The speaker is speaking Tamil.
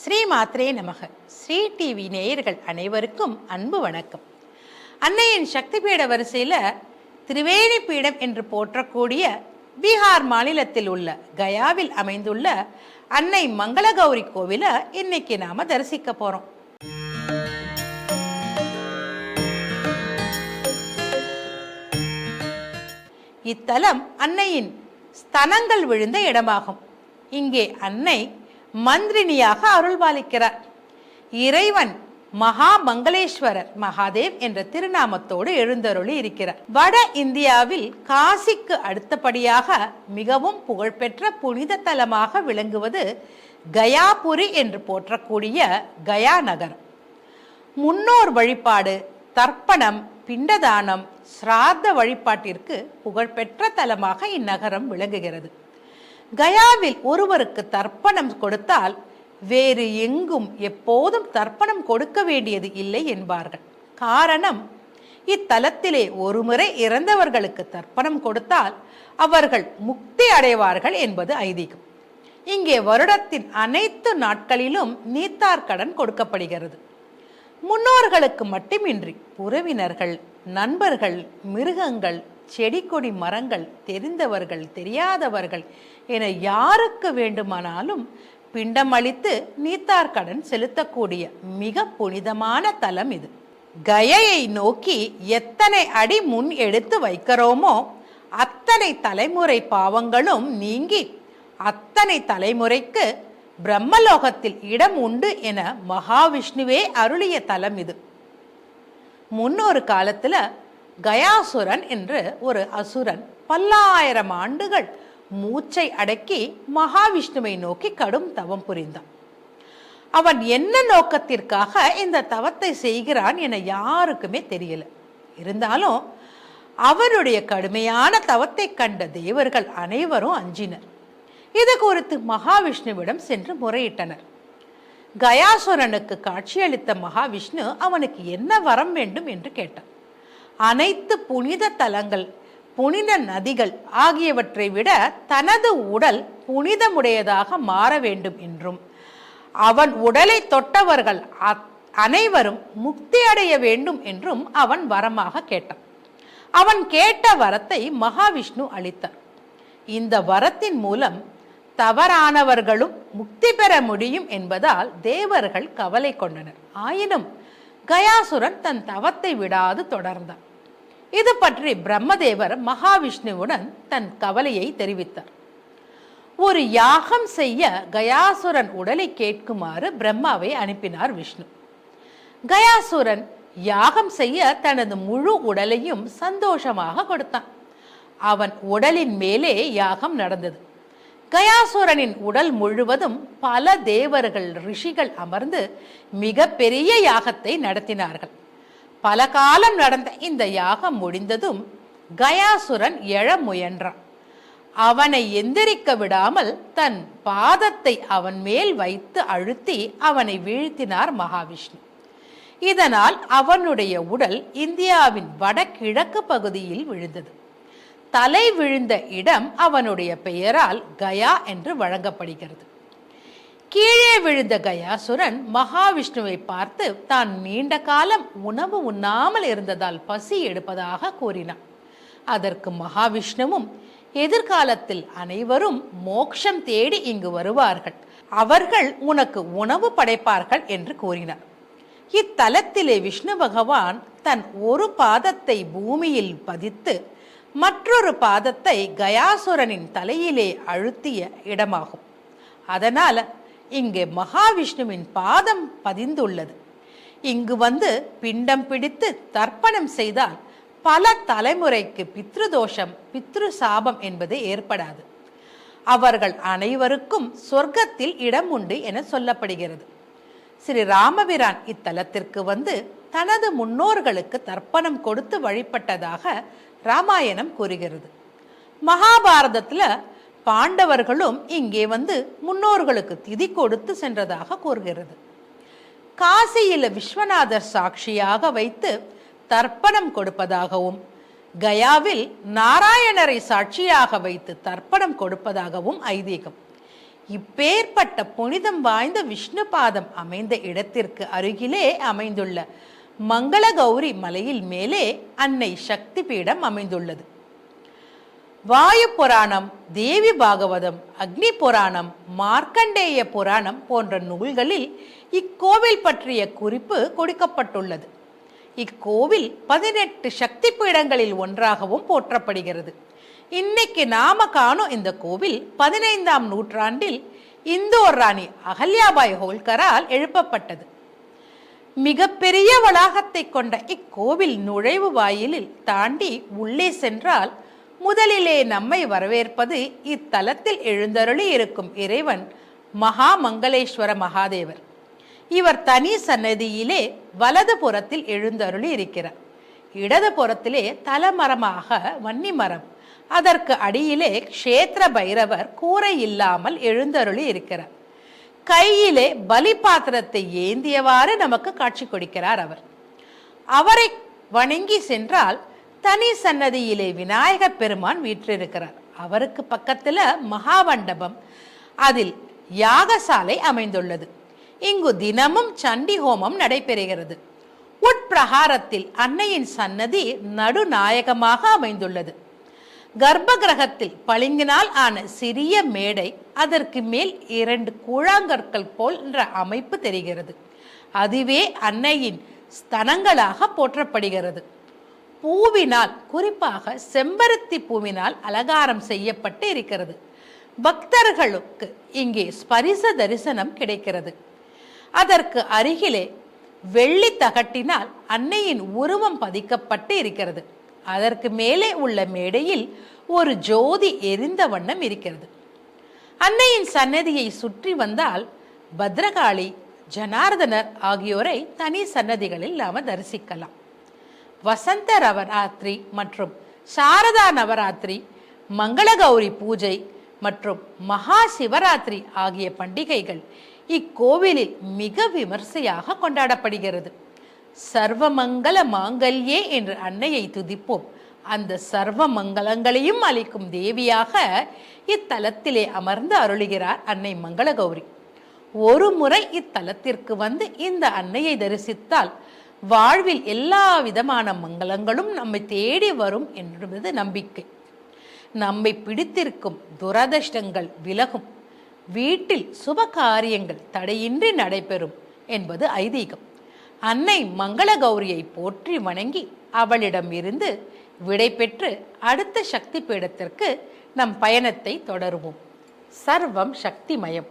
ஸ்ரீ மாத்ரே நமக. ஸ்ரீ டிவி நேயர்கள் அனைவருக்கும் அன்பு வணக்கம். அன்னையின் சக்தி பீட வரிசையில் திரிவேணி பீடம் என்று போற்றக்கூடிய பீகார் மாநிலத்தில் உள்ள கயாவில் அமைந்துள்ள அன்னை மங்களகௌரி கோவிலை இன்னைக்கு நாம தரிசிக்க போறோம். இத்தலம் அன்னையின் ஸ்தனங்கள் விழுந்த இடமாகும். இங்கே அன்னை மந்திரினியாக அருள்பாலிக்கிறார் இறைவன் மகா மங்களேஸ்வரர் மகாதேவ் என்ற திருநாமத்தோடு எழுந்தருளி இருக்கிறார். வட இந்தியாவில் காசிக்கு அடுத்தபடியாக மிகவும் புகழ்பெற்ற புனித தலமாக விளங்குவது கயாபுரி என்று போற்றக்கூடிய கயா நகரம் முன்னோர் வழிபாடு தர்ப்பணம் பிண்டதானம் சிராத்த வழிபாட்டிற்கு புகழ்பெற்ற தலமாக இந்நகரம் விளங்குகிறது. கயாவில் ஒருவருக்கு தர்ப்பணம் கொடுத்தால் வேறு எங்கும் எப்போதும் தர்ப்பணம் கொடுக்க வேண்டியது இல்லை என்பார்கள். காரணம் இத்தலத்திலே ஒருமுறை இறந்தவர்களுக்கு தர்ப்பணம் கொடுத்தால் அவர்கள் முக்தி அடைவார்கள் என்பது ஐதீகம். இங்கே வருடத்தின் அனைத்து நாட்களிலும் நீத்தார் கடன் கொடுக்கப்படுகிறது. முன்னோர்களுக்கு மட்டுமின்றி உறவினர்கள் நண்பர்கள் மிருகங்கள் செடி கொடி மரங்கள் தெரிந்தவர்கள் தெரியாதவர்கள் என யாருக்கு வேண்டுமானாலும் பிண்டம் அளித்து நீத்தார்கடன் செலுத்தக்கூடிய மிக புனிதமான தலம் இது. கயையை நோக்கி எத்தனை அடி முன் எடுத்து வைக்கிறோமோ அத்தனை தலைமுறை பாவங்களும் நீங்கி அத்தனை தலைமுறைக்கு பிரம்மலோகத்தில் இடம் உண்டு என மகாவிஷ்ணுவே அருளிய தலம் இது. முன்னொரு காலத்தில் கயாசுரன் என்று ஒரு அசுரன் பல்லாயிரம் ஆண்டுகள் மூச்சை அடக்கி மகாவிஷ்ணுவை நோக்கி கடும் தவம் புரிந்தான். அவன் என்ன நோக்கத்திற்காக இந்த தவத்தை செய்கிறான் என யாருக்குமே தெரியல. இருந்தாலும் அவனுடைய கடுமையான தவத்தை கண்ட தேவர்கள் அனைவரும் அஞ்சினர். இது குறித்து மகாவிஷ்ணுவிடம் சென்று முறையிட்டனர். கயாசுரனுக்கு காட்சியளித்த மகாவிஷ்ணு அவனுக்கு என்ன வரம் வேண்டும் என்று கேட்டான். அனைத்து புனித தலங்கள் புனித நதிகள் ஆகியவற்றை விட தனது உடல் புனிதமுடையதாக மாற வேண்டும் என்றும் அவன் உடலை தொட்டவர்கள் அனைவரும் முக்தி அடைய வேண்டும் என்றும் அவன் வரமாக கேட்டான். அவன் கேட்ட வரத்தை மகாவிஷ்ணு அளித்தார். இந்த வரத்தின் மூலம் தவறானவர்களும் முக்தி பெற முடியும் என்பதால் தேவர்கள் கவலை கொண்டனர். ஆயினும் கயாசுரன் தன் தவத்தை விடாது தொடர்ந்தான். இது பற்றி பிரம்மதேவர் மகாவிஷ்ணுவுடன் தன் கவலையை தெரிவித்தார். ஒரு யாகம் செய்ய கயாசுரன் உடலை கேட்குமாறு பிரம்மாவை அனுப்பினார் விஷ்ணு. கயாசுரன் யாகம் செய்ய தனது முழு உடலையும் சந்தோஷமாக கொடுத்தான். அவன் உடலின் மேலே யாகம் நடந்தது. கயாசுரனின் உடல் முழுவதும் பல தேவர்கள் ரிஷிகள் அமர்ந்து மிக பெரிய யாகத்தை நடத்தினார்கள். பல காலம் நடந்த இந்த யாகம் முடிந்ததும் கயாசுரன் எழ முயன்றான். அவனை எந்திரிக்க விடாமல் தன் பாதத்தை அவன் மேல் வைத்து அழுத்தி அவனை வீழ்த்தினார் மகாவிஷ்ணு. இதனால் அவனுடைய உடல் இந்தியாவின் வடகிழக்கு பகுதியில் விழுந்தது. தலை விழுந்த இடம் அவனுடைய பெயரால் கயா என்று வழங்கப்படுகிறது. கீழே விழுந்த கயாசுரன் மகாவிஷ்ணுவை பார்த்து தான் நீண்ட காலம் உணவு உண்ணாமல் இருந்ததால் பசி எடுப்பதாக கூறினான். அதற்கு மகாவிஷ்ணுவும் எதிர்காலத்தில் அனைவரும் மோக்ஷம் தேடி இங்கு வருவார்கள். அவர்கள் உனக்கு உணவு படைப்பார்கள் என்று கூறினார். இத்தலத்திலே விஷ்ணு பகவான் தன் ஒரு பாதத்தை பூமியில் பதித்து மற்றொரு பாதத்தை கயாசுரனின் தலையிலே அழுத்திய இடமாகும். அதனால் இங்கே மகாவிஷ்ணுவின் பாதம் பதிந்துள்ளது. இங்கு வந்து பிண்டம் பிடித்து தர்ப்பணம் செய்தால் பல தலைமுறைக்கு பித்ருதோஷம் பித்ரு சாபம் என்பது ஏற்படாது. அவர்கள் அனைவருக்கும் சொர்க்கத்தில் இடம் உண்டு என சொல்லப்படுகிறது. ஸ்ரீ ராமபிரான் இத்தலத்திற்கு வந்து தனது முன்னோர்களுக்கு தர்ப்பணம் கொடுத்து வழிபட்டதாக ராமாயணம் கூறுகிறது. மகாபாரதத்தில் பாண்டவர்களும் இங்கே வந்து முன்னோர்களுக்கு திதி கொடுத்து சென்றதாக கூறுகிறது. காசியில் விஸ்வநாதர் சாட்சியாக வைத்து தர்ப்பணம் கொடுப்பதாகவும் கயாவில் நாராயணரை சாட்சியாக வைத்து தர்ப்பணம் கொடுப்பதாகவும் ஐதீகம். இப்பேற்பட்ட புனிதம் வாய்ந்த விஷ்ணு பாதம் அமைந்த இடத்திற்கு அருகிலே அமைந்துள்ள மங்களகௌரி மலையில் மேலே அன்னை சக்தி பீடம் அமைந்துள்ளது. வாயு புராணம் தேவி பாகவதம் அக்னி புராணம் மார்க்கண்டேய புராணம் போன்ற நூல்களில் இக்கோவில் பற்றிய குறிப்பு கொடுக்கப்பட்டுள்ளது. இக்கோவில் பதினெட்டு சக்தி பீடங்களில் ஒன்றாகவும் போற்றப்படுகிறது. இன்னைக்கு நாம காணும் இந்த கோவில் பதினைந்தாம் நூற்றாண்டில் இந்தோர் ராணி அகல்யாபாய் ஹோல்கரால் எழுப்பப்பட்டது. மிகப்பெரிய வளாகத்தை கொண்ட இக்கோவில் நுழைவு வாயிலில் தாண்டி உள்ளே சென்றால் முதலிலே நம்மை வரவேற்பது இத்தலத்தில் எழுந்தருளி இருக்கும் இறைவன் மகா மங்களேஸ்வர மகாதேவர். இவர் தனி சன்னதியிலே வலது புறத்தில் எழுந்தருளி இருக்கிறார். இடது புறத்திலே தலமரமாக வன்னி மரம். அதற்கு அடியிலே க்ஷேத்திர பைரவர் கூரை இல்லாமல் எழுந்தருளி இருக்கிறார். கையிலே பலி பாத்திரத்தை ஏந்தியவாறு நமக்கு காட்சி கொடுக்கிறார் அவர். அவரை வணங்கி சென்றால் தனி சன்னதியிலே விநாயக பெருமான் வீற்றிருக்கிறார். அவருக்கு பக்கத்தில் மகாமண்டபம். அதில் யாகசாலை அமைந்துள்ளது. இங்கு தினமும் சண்டி ஹோமம் நடைபெறுகிறது. உட்பிரகாரத்தில் அன்னையின் சன்னதி நடுநாயகமாக அமைந்துள்ளது. கர்ப்ப கிரகத்தில் பளிங்கினால் ஆன சிறிய மேடை அதற்கு மேல் இரண்டு கூழாங்கற்கள் போல் என்ற அமைப்பு தெரிகிறது. அதுவே அன்னையின் ஸ்தனங்களாக போற்றப்படுகிறது. பூவினால் குறிப்பாக செம்பருத்தி பூவினால் அலங்காரம் செய்யப்பட்டு இருக்கிறது. பக்தர்களுக்கு இங்கே ஸ்பரிச தரிசனம் கிடைக்கிறது. அதற்கு அருகிலே வெள்ளி தகட்டினால் அன்னையின் உருவம் பதிக்கப்பட்டு இருக்கிறது. அதற்கு மேலே உள்ள மேடையில் ஒரு ஜோதி எரிந்த வண்ணம் இருக்கிறது. அன்னையின் சன்னதியை சுற்றி வந்தால் பத்ரகாளி ஜனார்தனர் ஆகியோரை தனி சன்னதிகளில் நாம தரிசிக்கலாம். வசந்த நவராத்திரி மற்றும் சாரதா நவராத்திரி மங்களகௌரி பூஜை மற்றும் மகா சிவராத்திரி ஆகிய பண்டிகைகள் இக்கோவிலில் மிக விமர்சையாக கொண்டாடப்படுகிறது. சர்வமங்கல மாங்கல்யே என்று அன்னையை துதிப்போம். அந்த சர்வ மங்களங்களையும் அளிக்கும் தேவியாக இத்தலத்திலே அமர்ந்து அருளுகிறார் அன்னை மங்களகௌரி. ஒரு முறை இத்தலத்திற்கு வந்து இந்த அன்னையை தரிசித்தால் வாழ்வில் எல்லா விதமான மங்களங்களும் நம்மை தேடி வரும் என்பது நம்பிக்கை. நம்மை பிடித்திருக்கும் துரதிர்ஷ்டங்கள் விலகும். வீட்டில் சுப காரியங்கள் தடையின்றி நடைபெறும் என்பது ஐதீகம். அன்னை மங்களகௌரியை போற்றி வணங்கி அவளிடம் இருந்து விடை பெற்று அடுத்த சக்தி பீடத்திற்கு நம் பயணத்தை தொடருவோம். சர்வம் சக்திமயம்.